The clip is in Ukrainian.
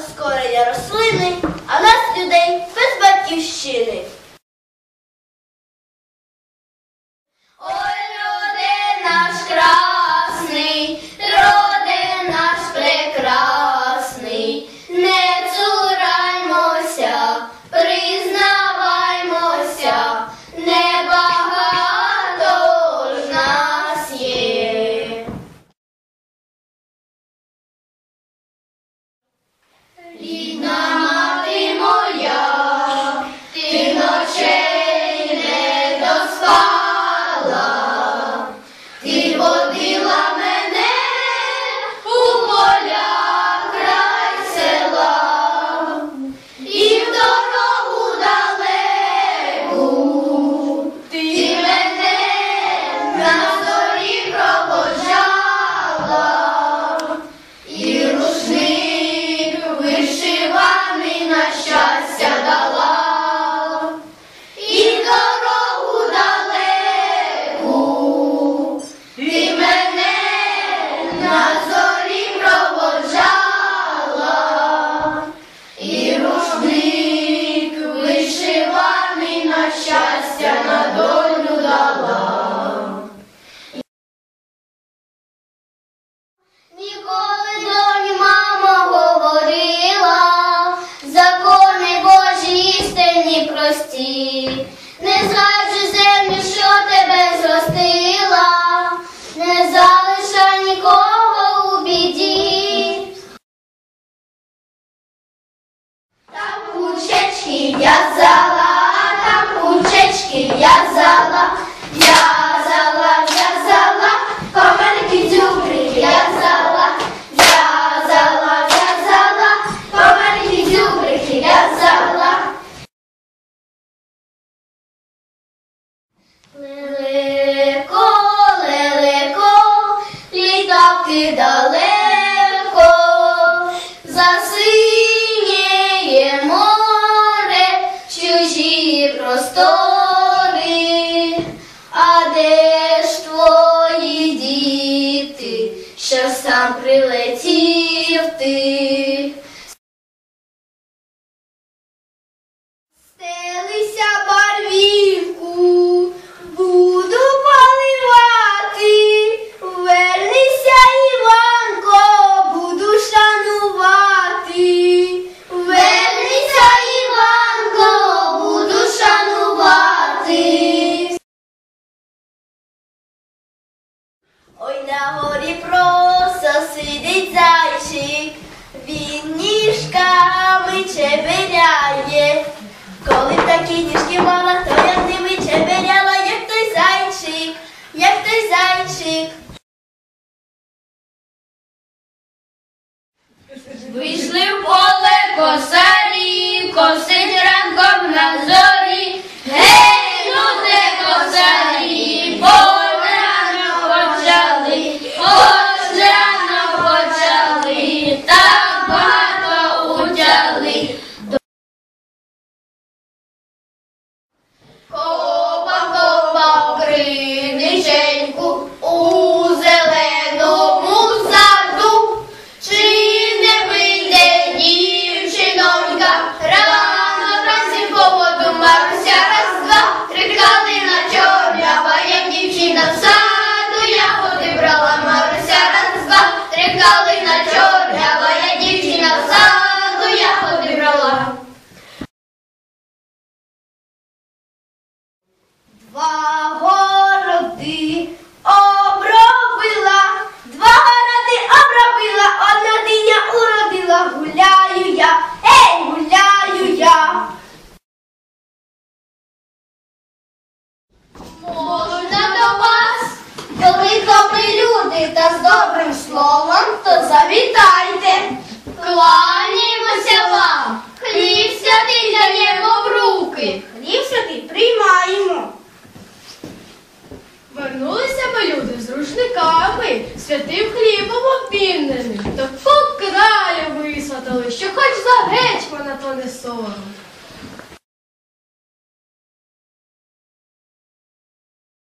score зраджуй землю, що тебе зростила, не залишай нікого у біді. Там кучечки я взяла, там кучечки я взяла. ти далеко, засиніє море, чужі простори, а де ж твої діти, що сам прилетів ти? Horia, hori pro, să se dezai добрим словом, то завітайте. Кланяємося вам, хліб святий даємо в руки. Хліб святий приймаємо. Вернулися ми люди з рушниками, святим хлібом обінним, то по краю висватали, що хоч за гетьмана, то не сором.